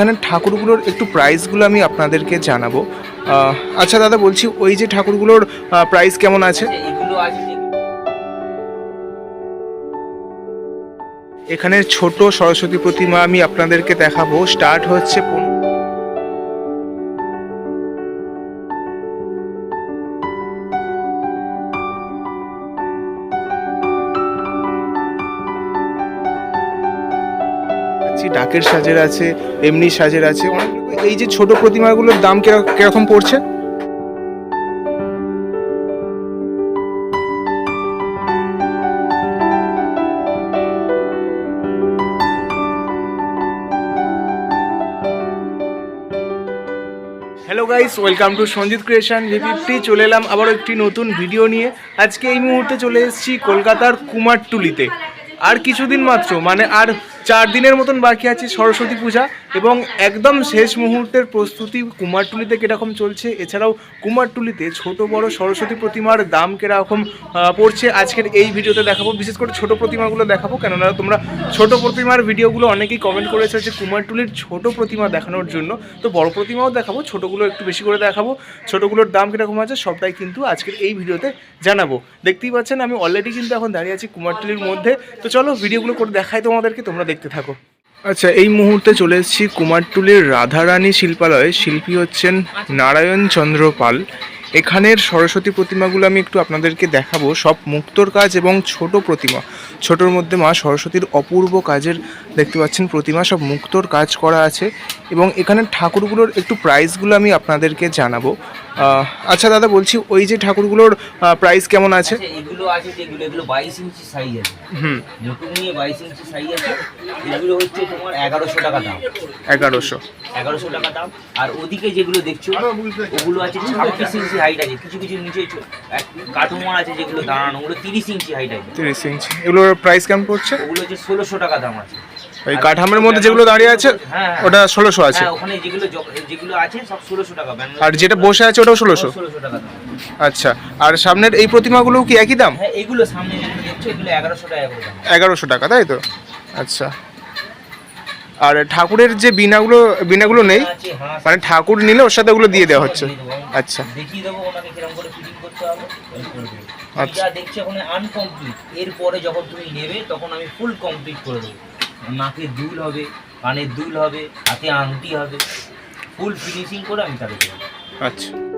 এখানে ঠাকুরগুলোর একটু প্রাইসগুলো আমি আপনাদেরকে জানাব। আচ্ছা দাদা বলছি ওই যে ঠাকুরগুলোর প্রাইস কেমন আছে? এখানে ছোট সরস্বতী প্রতিমা আমি আপনাদেরকে দেখাবো। স্টার্ট হচ্ছে পনেরো ডাকের সাজের আছে, এমনি সাজের আছে। অনেকগুলো এই যে ছোট প্রতিমাগুলোর দাম কীরকম পড়ছে? Hello guys welcome to Sanjit creation VPT চলে এলাম আবার একটি নতুন ভিডিও নিয়ে। আজকে এই মুহূর্তে চলে এসেছি কলকাতার কুমারটুলিতে। আর কিছুদিন মাত্র মানে আর চার দিনের মতন বাকি আছে সরস্বতী পূজা এবং একদম শেষ মুহূর্তের প্রস্তুতি কুমারটুলিতে কীরকম চলছে? এছাড়াও কুমারটুলিতে ছোট বড় সরস্বতী প্রতিমার দাম কীরকম পড়ছে? আজকের এই ভিডিওতে দেখাবো, বিশেষ করে ছোট প্রতিমাগুলো দেখাবো, কেননা তোমরা ছোট প্রতিমার ভিডিওগুলো অনেকেই কমেন্ট করেছে যে কুমারটুলির ছোট প্রতিমা দেখানোর জন্য। তো বড় প্রতিমাও দেখাবো, ছোটগুলো একটু বেশি করে দেখাবো। ছোটগুলোর দাম কীরকম আছে সবটাই কিন্তু আজকের এই ভিডিওতে জানাব। দেখতেই পাচ্ছেন, আমি অলরেডি কিন্তু এখন দাঁড়িয়ে আছি কুমারটুলির মধ্যে। তো চলো ভিডিওগুলো করে দেখাই তোমাদেরকে, তোমরা দেখতে থাকো। আচ্ছা এই মুহূর্তে চলে এসেছি কুমারটুলির রাধারানী শিল্পালয়ে। শিল্পী হচ্ছেন নারায়ণ চন্দ্র পাল। এখানের সরস্বতী প্রতিমাগুলো আমি একটু আপনাদেরকে দেখাবো। সব মুক্তোর কাজ এবং ছোট প্রতিমা। ছোটোর মধ্যে মা সরস্বতীর অপূর্ব কাজের দেখতে পাচ্ছেন প্রতিমা। সব মুক্তোর কাজ করা আছে এবং এখানে ঠাকুরগুলোর একটু প্রাইসগুলো আমি আপনাদেরকে জানাব। আচ্ছা দাদা বলছি ওই যে ঠাকুরগুলোর প্রাইস কেমন আছে? আচ্ছা, এগুলো আছে যেগুলো এগুলো বাইশ ইঞ্চি সাইজ আছে। হুম। মুটুক নিয়ে বাইশ ইঞ্চি সাইজ আছে এগুলো হচ্ছে তোমার এগারোশো টাকা দাম। এগারোশো। এগারোশো টাকা দাম। আর ওদিকে যেগুলো দেখছ ওগুলো আছে ছাব্বিশ ইঞ্চি হাইট আছে। কিছু কিছু নিচে কাঠুমার আছে যেগুলো দাঁড়ানো ওগুলো তিরিশ ইঞ্চি হাইট আছে। তিরিশ ইঞ্চি। এগুলোর প্রাইস কেমন পড়ছে? ওগুলো হচ্ছে ষোলোশো টাকা দাম আছে। ওই কাঠামের মধ্যে যেগুলো দাঁড়িয়ে আছে হ্যাঁ, হ্যাঁ। ওটা ষোলোশো আছে। হ্যাঁ ওখানে যেগুলো যেগুলো আছে সব ষোলোশো টাকা। আর যেটা বসে আছে ওটাও ষোলোশো? টাকা আচ্ছা আর সামনের এই প্রতিমাগুলো কি একই দাম? হ্যাঁ এগুলো সামনে এগুলো এগারোশো টাকা এগারোশো টাকা তাই তো? আচ্ছা। আর ঠাকুরের যে বিনাগুলো বিনাগুলো নেই মানে ঠাকুর নিলে ওর সাথে ওগুলো দিয়ে দেওয়া হচ্ছে। আচ্ছা। দেখিয়ে দেবো ওনাকে কীরকম করে ফিটিং করতে হবে। আচ্ছা। দেখছি ওখানে আনকমপ্লিট এরপরে যখন তুমি নেবে তখন আমি ফুল কমপ্লিট করে দেবো। নাকে দুল হবে কানের দুল হবে, হাতে আংটি হবে। ফুল ফিনিশিং করে আমি তাকে আচ্ছা।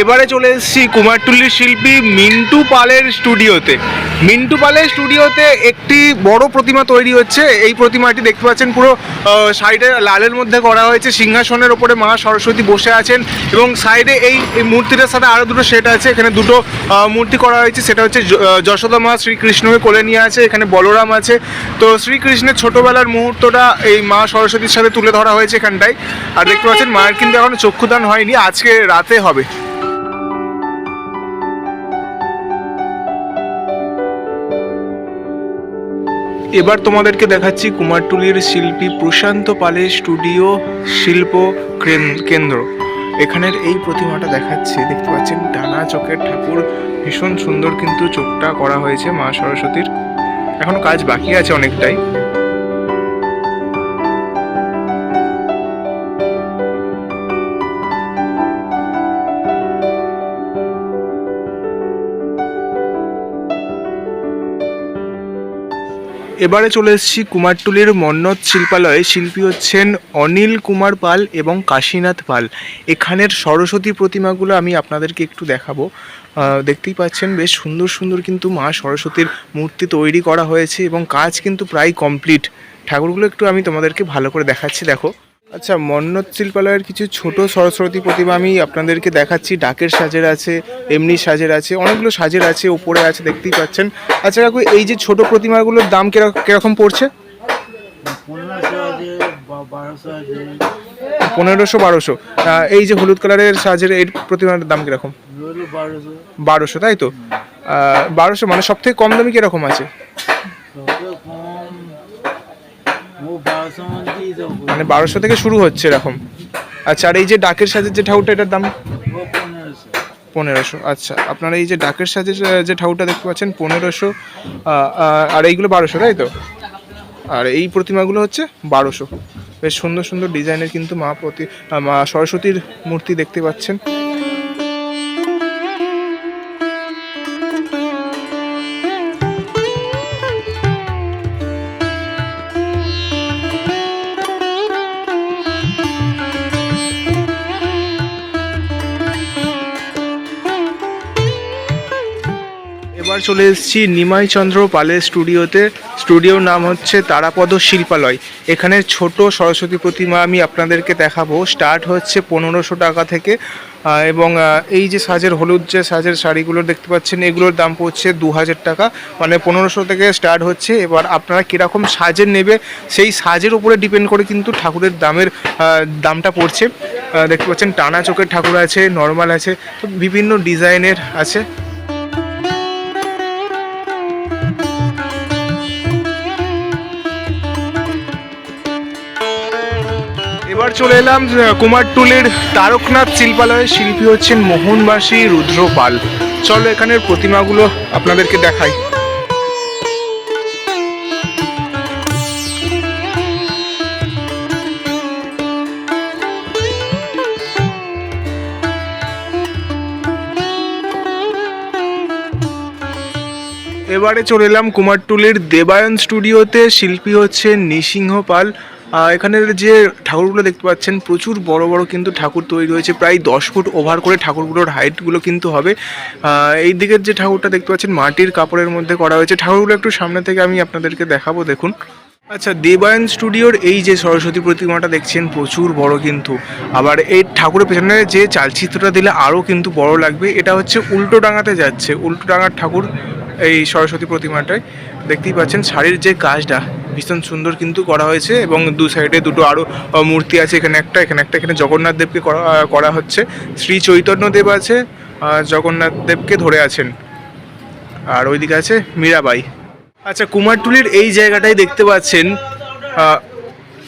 এবারে চলে এসেছি কুমারটুল্লির শিল্পী মিন্টু পালের স্টুডিওতে। মিন্টু পালের স্টুডিওতে একটি বড় প্রতিমা তৈরি হচ্ছে। এই প্রতিমাটি দেখতে পাচ্ছেন পুরো সাইডে লালের মধ্যে করা হয়েছে সিংহাসনের ওপরে মা সরস্বতী বসে আছেন এবং সাইডে এই এই মূর্তিটার সাথে আরও দুটো সেট আছে। এখানে দুটো মূর্তি করা হয়েছে সেটা হচ্ছে যশোদা মা শ্রীকৃষ্ণকে কোলে নিয়ে আছে এখানে বলরাম আছে। তো শ্রীকৃষ্ণের ছোটবেলার মুহূর্তটা এই মা সরস্বতীর সাথে তুলে ধরা হয়েছে এখানটায়। আর দেখতে পাচ্ছেন মায়ের কিন্তু এখনও চক্ষুদান হয়নি আজকে রাতে হবে। এবার তোমাদেরকে দেখাচ্ছি কুমারটুলির শিল্পী প্রশান্ত পালের স্টুডিও শিল্প কেন্দ্র। এখানের এই প্রতিমাটা দেখাচ্ছি, দেখতে পাচ্ছেন ডানা চোখের ঠাকুর, ভীষণ সুন্দর কিন্তু চোখটা করা হয়েছে মা সরস্বতীর। এখনও কাজ বাকি আছে অনেকটাই। এবারে চলে এসেছি কুমারটুলির মন্নত শিল্পালয়ে। শিল্পী হচ্ছেন অনিল কুমার পাল এবং কাশীনাথ পাল। এখানের সরস্বতী প্রতিমাগুলো আমি আপনাদেরকে একটু দেখাবো। দেখতেই পাচ্ছেন, বেশ সুন্দর সুন্দর কিন্তু মা সরস্বতীর মূর্তি তৈরি করা হয়েছে এবং কাজ কিন্তু প্রায় কমপ্লিট ঠাকুরগুলো একটু আমি তোমাদেরকে ভালো করে দেখাচ্ছি, দেখো। আচ্ছা মন্নত শিল্পালয়ের কিছু ছোট সরস্বতী প্রতিমা আমি আপনাদেরকে দেখাচ্ছি। ডাকের সাজের আছে, এমনি সাজের আছে, অনেকগুলো সাজের আছে ওপরে আছে, দেখতেই পাচ্ছেন। আচ্ছা কাকু, এই যে ছোট প্রতিমাগুলোর দাম কিরক- কীরকম পড়ছে? পনেরোশো বারোশো। এই যে হলুদ কালারের সাজের এই প্রতিমার দাম কীরকম? বারোশো, তাই তো? বারোশো মানে সব থেকে কম দামি কীরকম আছে? মানে বারোশো থেকে শুরু হচ্ছে এরকম। আচ্ছা আর এই যে ডাকের সাজের যে ঠাউটা এটার দাম? পনেরোশো আচ্ছা। আপনারা এই যে ডাকের সাজের যে ঠাউটা দেখতে পাচ্ছেন, পনেরোশো আর এইগুলো বারোশো, তাই তো? আর এই প্রতিমাগুলো হচ্ছে বারোশো। বেশ সুন্দর সুন্দর ডিজাইনের কিন্তু মা প্রতি মা সরস্বতীর মূর্তি দেখতে পাচ্ছেন। এবার চলে এসেছি নিমাই চন্দ্র পালের স্টুডিওতে। স্টুডিওর নাম হচ্ছে তারাপদ শিল্পালয়। এখানে ছোট সরস্বতী প্রতিমা আমি আপনাদেরকে দেখাবো। স্টার্ট হচ্ছে পনেরোশো টাকা থেকে। এবং এই যে সাজের হলুদ যে সাজের শাড়িগুলো দেখতে পাচ্ছেন, এগুলোর দাম পড়ছে দু হাজার টাকা। মানে পনেরোশো থেকে স্টার্ট হচ্ছে। এবার আপনারা কীরকম সাজের নেবে, সেই সাজের উপরে ডিপেন্ড করে কিন্তু ঠাকুরের দামের দামটা পড়ছে। দেখতে পাচ্ছেন, টানা চোখের ঠাকুর আছে, নর্মাল আছে। তো বিভিন্ন ডিজাইনের আছে। এবার চলে এলাম কুমারটুলির তারকনাথ শিল্পালয়ের শিল্পী হচ্ছেন মোহনবাসী রুদ্র পাল। চলো এখানের প্রতিমাগুলো আপনাদেরকে দেখাই। এবারে চলে এলাম কুমারটুলির দেবায়ন স্টুডিওতে। শিল্পী হচ্ছে নৃসিংহ পাল। এখানের যে ঠাকুরগুলো দেখতে পাচ্ছেন, প্রচুর বড় বড় কিন্তু ঠাকুর তৈরি হয়েছে। প্রায় দশ ফুট ওভার করে ঠাকুরগুলোর হাইটগুলো কিন্তু হবে। এই দিকের যে ঠাকুরটা দেখতে পাচ্ছেন, মাটির কাপড়ের মধ্যে করা হয়েছে। ঠাকুরগুলো একটু সামনে থেকে আমি আপনাদেরকে দেখাবো, দেখুন। আচ্ছা দেবায়ন স্টুডিওর এই যে সরস্বতী প্রতিমাটা দেখছেন, প্রচুর বড় কিন্তু। আবার এই ঠাকুরের পেছনে যে চালচিত্রটা দিলে আরও কিন্তু বড় লাগবে। এটা হচ্ছে উল্টো ডাঙাতে যাচ্ছে। উল্টো ডাঙার ঠাকুর এই সরস্বতী প্রতিমাটায় দেখতেই পাচ্ছেন শাড়ির যে কাজটা, ভীষণ সুন্দর কিন্তু করা হয়েছে এবং দু সাইডে দুটো আরও মূর্তি আছে, এখানে একটা এখানে একটা, এখানে জগন্নাথ দেবকে করা করা হচ্ছে। শ্রী চৈতন্য দেব আছে জগন্নাথ দেবকে ধরে আছেন। আর ওইদিকে আছে মীরাবাই। আচ্ছা কুমারটুলির এই জায়গাটাই দেখতে পাচ্ছেন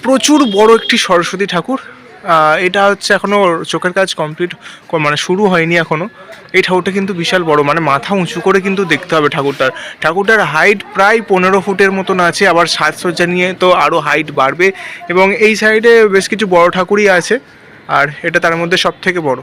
প্রচুর বড় একটি সরস্বতী ঠাকুর। এটা হচ্ছে এখনও চোখের কাজ কমপ্লিট মানে শুরু হয়নি এখনও। এই ঠাকুরটা কিন্তু বিশাল বড় মানে মাথা উঁচু করে কিন্তু দেখতে হবে ঠাকুরটার। ঠাকুরটার হাইট প্রায় পনেরো ফুটের মতন আছে, আবার সাজসজ্জা নিয়ে তো আরও হাইট বাড়বে। এবং এই সাইডে বেশ কিছু বড় ঠাকুরই আছে, আর এটা তার মধ্যে সব থেকে বড়।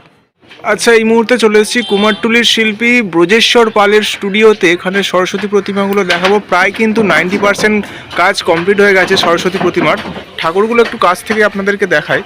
আচ্ছা এই মুহূর্তে চলে এসেছি কুমারটুলির শিল্পী ব্রজেশ্বর পালের স্টুডিওতে এখানে সরস্বতী প্রতিমাগুলো দেখাবো। প্রায় কিন্তু নাইনটি পার্সেন্ট কাজ কমপ্লিট হয়ে গেছে সরস্বতী প্রতিমার। ঠাকুরগুলো একটু কাছ থেকে আপনাদেরকে দেখায়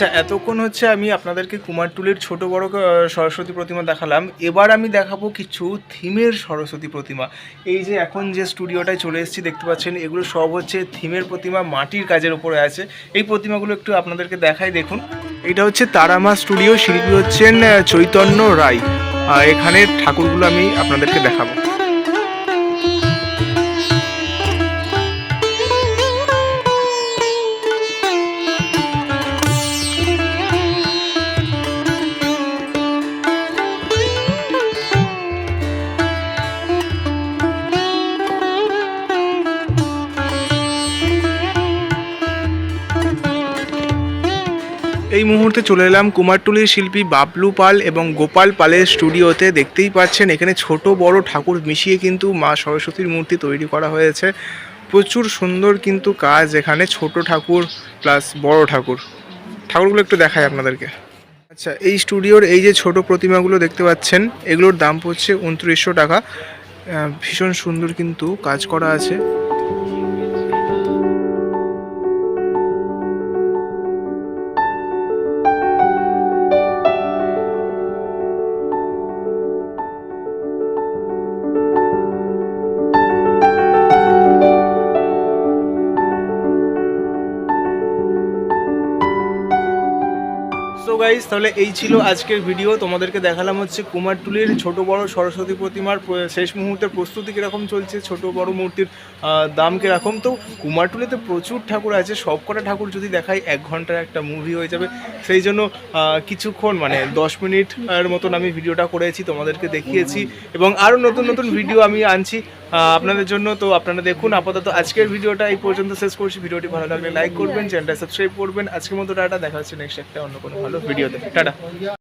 আচ্ছা এতক্ষণ হচ্ছে আমি আপনাদেরকে কুমারটুলির ছোট বড় সরস্বতী প্রতিমা দেখালাম। এবার আমি দেখাবো কিছু থিমের সরস্বতী প্রতিমা। এই যে এখন যে স্টুডিওটায় চলে এসেছি, দেখতে পাচ্ছেন, এগুলো সব হচ্ছে থিমের প্রতিমা, মাটির কাজের উপরে আছে। এই প্রতিমাগুলো একটু আপনাদেরকে দেখাই, দেখুন। এটা হচ্ছে তারামা স্টুডিও, শিল্পী হচ্ছেন চৈতন্য রায়। আর এখানের ঠাকুরগুলো আমি আপনাদেরকে দেখাবো। এই মুহূর্তে চলে এলাম কুমারটুলির শিল্পী বাবলু পাল এবং গোপাল পালের স্টুডিওতে। দেখতেই পাচ্ছেন, এখানে ছোট বড় ঠাকুর মিশিয়ে কিন্তু মা সরস্বতীর মূর্তি তৈরি করা হয়েছে। প্রচুর সুন্দর কিন্তু কাজ এখানে, ছোট ঠাকুর প্লাস বড় ঠাকুর। ঠাকুরগুলো একটু দেখায় আপনাদেরকে। আচ্ছা এই স্টুডিওর এই যে ছোট প্রতিমাগুলো দেখতে পাচ্ছেন, এগুলোর দাম পড়ছে উনত্রিশশো টাকা। ভীষণ সুন্দর কিন্তু কাজ করা আছে। গাইজ তাহলে এই ছিল আজকের ভিডিও তোমাদেরকে দেখালাম হচ্ছে কুমারটুলির ছোট বড় সরস্বতী প্রতিমার শেষ মুহূর্তের প্রস্তুতি কীরকম চলছে, ছোট বড় মূর্তির দাম কীরকম। তো কুমারটুলিতে প্রচুর ঠাকুর আছে সব কটা ঠাকুর যদি দেখাই, এক ঘণ্টার একটা মুভি হয়ে যাবে। সেই জন্য কিছুক্ষণ মানে দশ মিনিট এর মতন আমি ভিডিওটা করেছি, তোমাদেরকে দেখিয়েছি। এবং আরও নতুন নতুন ভিডিও আমি আনছি আপনাদের জন্য। তো আপনারা দেখুন, আপাতত আজকের ভিডিওটা এই পর্যন্ত শেষ করছি। ভিডিওটি ভালো লাগলে লাইক করবেন চ্যানেলটা সাবস্ক্রাইব করবেন। আজকের মতো টাটা, দেখা হচ্ছে নেক্সট একটা অন্য কোনো ভালো ভিডিওতে টাটা